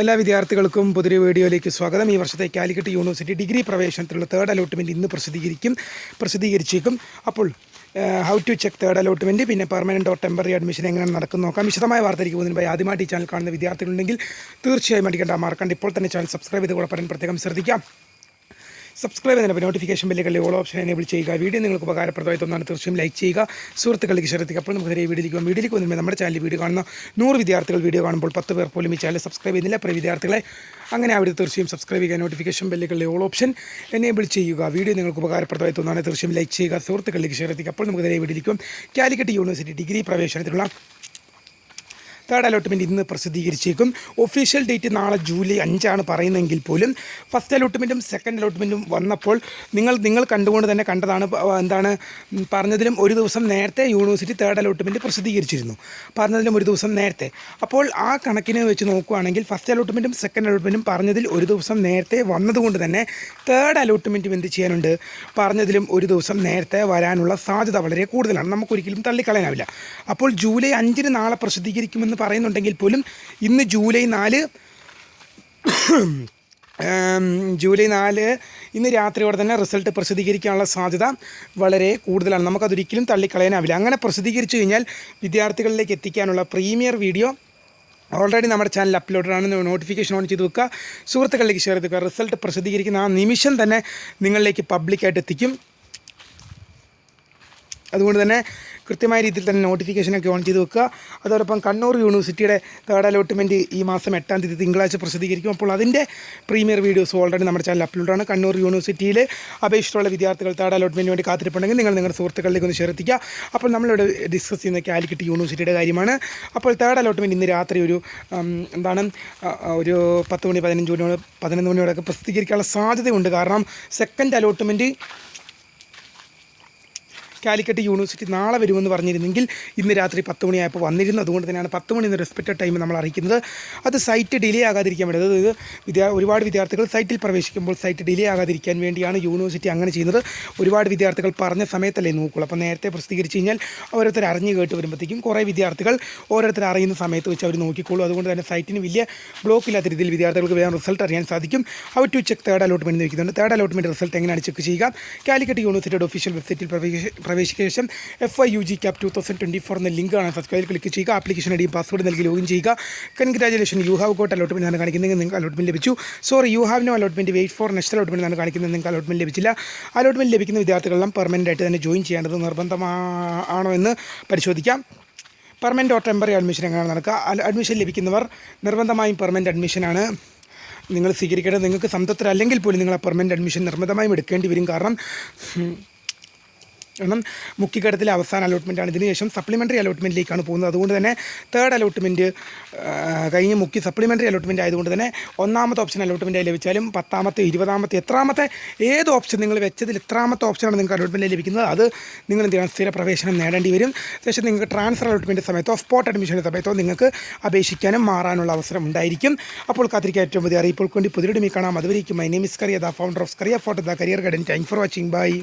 എല്ലാ വിദ്യാർത്ഥികൾക്കും പുതിയ വീഡിയോയിലേക്ക് സ്വാഗതം. ഈ വർഷത്തെ കാലിക്കറ്റ് യൂണിവേഴ്സിറ്റി ഡിഗ്രി പ്രവേശനത്തിലുള്ള തേർഡ് അലോട്ട്മെന്റ് ഇന്ന് പ്രസിദ്ധീകരിക്കും പ്രസിദ്ധീകരിച്ചേക്കും. അപ്പോൾ how to check third allotment പിന്നെ പെർമനന്റ് ഓർ ടെമ്പററി അഡ്മിഷൻ എങ്ങനെയാണ് നടക്കുന്നു നോക്കാം. വിശദമായ വാർത്തയിലേക്ക് പോകുന്നതിന് ആദ്യമായിട്ട് ഈ ചാനൽ കാണുന്ന വിദ്യാർത്ഥികളുണ്ടെങ്കിൽ തീർച്ചയായും അടിക്കേണ്ട മാർക്കാണ്ട് ഇപ്പോൾ തന്നെ ചാനൽ സബ്സ്ക്രൈബ് ചെയ്ത് കൂടെ പറയാൻ പ്രത്യേകം ശ്രദ്ധിക്കാം. സബ്സ്ക്രൈബ് ചെയ്യുന്നതിന് നോട്ടിഫിക്കേഷൻ ബെല്ലുകളിൽ ഓൾ ഓപ്ഷൻ എനേബിൾ ചെയ്യുക. വീഡിയോ നിങ്ങൾക്ക് ഉപകാരപ്രദമായി തോന്നാണ് തീർച്ചയായും ലൈക്ക് ചെയ്യുക. സുഹൃത്തുക്കളിലേക്ക് ശ്രദ്ധിക്കുക അപ്പോൾ നമുക്ക് നേരെ വീഡിയോയിലേക്ക് പോകാം വീഡിയോയിലേക്ക് വന്നിട്ട് നമ്മുടെ ചാനൽ വീഡിയോ കാണുന്ന നൂറ് വിദ്യാർത്ഥികൾ വീഡിയോ കാണുമ്പോൾ പത്ത് പേർ പോലും ഈ ചാനൽ സബ്സ്ക്രൈബ് ചെയ്യുന്നില്ല. പ്രിയ വിദ്യാർത്ഥികളെ അങ്ങനെ അവിടെ തീർച്ചയായും സബ്സ്ക്രൈബ് ചെയ്യുക. നോട്ടിഫിക്കേഷൻ ബെല്ലുകളിലെ ഓൾ ഓപ്ഷൻ എനേബിൾ ചെയ്യുക. വീഡിയോ നിങ്ങൾക്ക് ഉപകാരപ്രദമായി തോന്നാണ് തീർച്ചയായും ലൈക്ക് ചെയ്യുക. സുഹൃത്തുക്കളിലേക്ക് ശ്രദ്ധിക്കുക അപ്പോൾ നമുക്ക് നേരെ വീഡിയോയിലേക്കും കാലിക്കറ്റ് യൂണിവേഴ്സിറ്റി ഡിഗ്രി പ്രവേശനത്തിനുള്ള തേർഡ് അലോട്ട്മെന്റ് ഇന്ന് പ്രസിദ്ധീകരിച്ചേക്കും. ഒഫീഷ്യൽ ഡേറ്റ് നാളെ ജൂലൈ അഞ്ചാണ് പറയുന്നതെങ്കിൽ പോലും ഫസ്റ്റ് അലോട്ട്മെന്റും സെക്കൻഡ് അലോട്ട്മെന്റും വന്നപ്പോൾ നിങ്ങൾ നിങ്ങൾ കണ്ടുകൊണ്ട് തന്നെ കണ്ടതാണ് എന്താണ് പറഞ്ഞതിലും ഒരു ദിവസം നേരത്തെ യൂണിവേഴ്സിറ്റി തേർഡ് അലോട്ട്മെന്റ് പ്രസിദ്ധീകരിച്ചിരുന്നു. പറഞ്ഞതിലും ഒരു ദിവസം നേരത്തെ. അപ്പോൾ ആ കണക്കിന് വെച്ച് നോക്കുകയാണെങ്കിൽ ഫസ്റ്റ് അലോട്ട്മെന്റും സെക്കൻഡ് അലോട്ട്മെന്റും പറഞ്ഞതിൽ ഒരു ദിവസം നേരത്തെ വന്നതുകൊണ്ട് തന്നെ തേർഡ് അലോട്ട്മെന്റും എന്ത് ചെയ്യാനുണ്ട്? പറഞ്ഞതിലും ഒരു ദിവസം നേരത്തെ വരാനുള്ള സാധ്യത വളരെ കൂടുതലാണ്. നമുക്കൊരിക്കലും തള്ളിക്കളയാനാവില്ല. അപ്പോൾ ജൂലൈ അഞ്ചിന് നാളെ പ്രസിദ്ധീകരിക്കുമെന്ന് പറയുന്നുണ്ടെങ്കിൽ പോലും ഇന്ന് ജൂലൈ നാല് ജൂലൈ നാല് ഇന്ന് രാത്രിയോടെ തന്നെ റിസൾട്ട് പ്രസിദ്ധീകരിക്കാനുള്ള സാധ്യത വളരെ കൂടുതലാണ്. നമുക്കതൊരിക്കലും തള്ളിക്കളയാനാവില്ല. അങ്ങനെ പ്രസിദ്ധീകരിച്ചു കഴിഞ്ഞാൽ വിദ്യാർത്ഥികളിലേക്ക് എത്തിക്കാനുള്ള പ്രീമിയർ വീഡിയോ ഓൾറെഡി നമ്മുടെ ചാനൽ അപ്ലോഡാണ് നോട്ടിഫിക്കേഷൻ ഓൺ ചെയ്ത് വെക്കുക. സുഹൃത്തുക്കളിലേക്ക് ഷെയർ ചെയ്ത് വെക്കുക. റിസൾട്ട് പ്രസിദ്ധീകരിക്കുന്ന ആ നിമിഷം തന്നെ നിങ്ങളിലേക്ക് പബ്ലിക്കായിട്ട് എത്തിക്കും. അതുകൊണ്ട് തന്നെ കൃത്യമായ രീതിയിൽ തന്നെ നോട്ടിഫിക്കേഷനൊക്കെ ഓൺ ചെയ്ത് വെക്കുക. അതോടൊപ്പം കണ്ണൂർ യൂണിവേഴ്സിറ്റിയുടെ തേർഡ് അലോട്ട്മെന്റ് ഈ മാസം എട്ടാം തീയതി തിങ്കളാഴ്ച പ്രസിദ്ധീകരിക്കും. അപ്പോൾ അതിന്റെ പ്രീമിയർ വീഡിയോസ് ഓൾറെഡി നമ്മുടെ ചാനൽ അപ്ലോഡാണ് കണ്ണൂർ യൂണിവേഴ്സിറ്റിയിൽ അപേക്ഷിച്ചുള്ള വിദ്യാർത്ഥികൾ തേർഡ് അലോട്ട്മെന്റിന് വേണ്ടി കാത്തിരിപ്പുണ്ടെങ്കിൽ നിങ്ങൾ നിങ്ങളുടെ സുഹൃത്തുക്കളിലേക്ക് ഒന്ന് ഷെയർ അപ്പോൾ നമ്മളിവിടെ ഡിസ്കസ് ചെയ്യുന്ന കാലിക്കറ്റ് യൂണിവേഴ്സിറ്റിയുടെ കാര്യമാണ്. അപ്പോൾ തേർഡ് അലോട്ട്മെന്റ് ഇന്ന് രാത്രി ഒരു എന്താണ് ഒരു പത്ത് മണി പതിനഞ്ച് മണിയോട് പതിനൊന്ന് മണിയോടൊക്കെ പ്രസിദ്ധീകരിക്കാനുള്ള സാധ്യതയുണ്ട്. കാരണം സെക്കൻഡ് അലോട്ട്മെന്റ് കാലിക്കറ്റ് യൂണിവേഴ്സിറ്റി നാളെ വരുമെന്ന് പറഞ്ഞിരുന്നെങ്കിൽ ഇന്ന് രാത്രി പത്ത് മണിയായപ്പോൾ വന്നിരുന്നു. അതുകൊണ്ട് തന്നെയാണ് പത്ത് മണി എന്ന റെസ്പെക്റ്റഡ് ടൈം നമ്മൾ അറിയിക്കുന്നത്. അത് സൈറ്റ് ഡിലേ ആകാതിരിക്കാൻ വേണ്ടി അതായത് വിദ്യാ ഒരുപാട് വിദ്യാർത്ഥികൾ സൈറ്റിൽ പ്രവേശിക്കുമ്പോൾ സൈറ്റ് ഡിലേ ആകാതിരിക്കാൻ വേണ്ടിയാണ് യൂണിവേഴ്സിറ്റി അങ്ങനെ ചെയ്യുന്നത്. ഒരുപാട് വിദ്യാർത്ഥികൾ പറഞ്ഞ സമയത്തല്ലേ നോക്കുള്ളൂ അപ്പോൾ നേരത്തെ പ്രസിദ്ധീകരിച്ച് കഴിഞ്ഞാൽ ഓരോരുത്തർ അറിഞ്ഞ് കേട്ട് വരുമ്പോഴത്തേക്കും കുറേ വിദ്യാർത്ഥികൾ ഓരോരുത്തർ അറിയുന്ന സമയത്ത് വെച്ച് അവർ നോക്കിക്കോളൂ. അതുകൊണ്ട് തന്നെ സൈറ്റിന് വലിയ ബ്ലോക്ക് ഇല്ലാത്ത രീതിയിൽ വിദ്യാർത്ഥികൾക്ക് വേഗം റിസൾട്ട് അറിയാൻ സാധിക്കും. അവർ ടു ചെക്ക് തേർഡ് അലോട്ട്മെന്റ് വയ്ക്കുന്നുണ്ട് തേർഡ് അലോട്ട്മെന്റ് റിസൾട്ട് എങ്ങനെയാണ് ചെക്ക് ചെയ്യുക? കാലിക്കറ്റ് യൂണിവേഴ്സിറ്റിയുടെ ഒഫീഷ്യൽ വെബ്സൈറ്റിൽ പ്രവേശ പ്രവേശിക്കുന്ന ശേഷം F I U G CAP two thousand twenty four എന്ന ലിങ്കാണ് സബ്സ്ക്രൈബ് ക്ലിക്ക് ചെയ്യുക. ആപ്ലിക്കേഷൻ ഐ പാസ്വേഡ് നൽകി ലോഗിൻ ചെയ്യുക. Congratulation you have got allotment ആണ് കാണിക്കുന്നത്. നിങ്ങൾക്ക് അലോട്ട്മെന്റ് ലഭിച്ചു. Sorry you have no allotment wait for next allotment ആണ് കാണിക്കുന്നത്. നിങ്ങൾക്ക് അലോട്ട്മെന്റ് ലഭിച്ചില്ല. അലോട്ട്മെന്റ് ലഭിക്കുന്ന വിദ്യാർത്ഥികളെല്ലാം പെർമനന്റ് ആയിട്ട് തന്നെ ജോയിൻ ചെയ്യേണ്ടത് നിർബന്ധമാണോ എന്ന് പരിശോധിക്കാം. പെർമനന്റ് ഓർ ടെമ്പറി അഡ്മിഷൻ എങ്ങനെയാണ് നടക്കുക? അഡ്മിഷൻ ലഭിക്കുന്നവർ നിർബന്ധമായും പെർമനന്റ് അഡ്മിഷനാണ് നിങ്ങൾ സ്വീകരിക്കേണ്ടത് നിങ്ങൾക്ക് സംതൃപ്തരല്ലെങ്കിൽ പോലും നിങ്ങൾ ആ പെർമനന്റ് അഡ്മിഷൻ നിർബന്ധമായും എടുക്കേണ്ടി വരും. കാരണം കാരണം മുഖ്യഘട്ടത്തിലെ അവസാന അലോട്ട്മെന്റാണ് ഇതിനുശേഷം സപ്ലിമെന്ററി അലോട്ട്മെന്റിലേക്കാണ് പോകുന്നത്. അതുകൊണ്ട് തന്നെ തേർഡ് അലോട്ട്മെന്റ് കഴിഞ്ഞ് മുഖ്യ സപ്ലിമെന്ററി അലോട്ട്മെന്റ് ആയതുകൊണ്ട് തന്നെ ഒന്നാമത്തെ ഓപ്ഷൻ അലോട്ട്മെന്റായി ലഭിച്ചാലും പത്താമത്തെ ഇരുപതാമത്തെ എത്രാമത്തെ ഏത് ഓപ്ഷൻ നിങ്ങൾ വെച്ചതിൽ എത്രാമത്തെ ഓപ്ഷനാണ് നിങ്ങൾക്ക് അലോട്ട്മെന്റ് ലഭിക്കുന്നത്? അത് നിങ്ങൾ എന്ത് ചെയ്യണം? സ്ഥിര പ്രവേശനം നേടേണ്ടി വരും. ശേഷം നിങ്ങൾക്ക് ട്രാൻസ്ഫർ അലോട്ട്മെന്റ് സമയത്തോ സ്പോട്ട് അഡ്മിഷന്റെ സമയത്തോ നിങ്ങൾക്ക് അപേക്ഷിക്കാനും മാറാനുള്ള അവസരം ഉണ്ടായിരിക്കും. അപ്പോൾ കാത്തിരിക്കാൻ ഏറ്റവും പുതിയ അറിയിപ്പോൾ കൊണ്ട് പുതിയ കാണാം. അതുവരേക്കും. My name is Kariya the founder of Kariya photo the career guidance thank for watching bye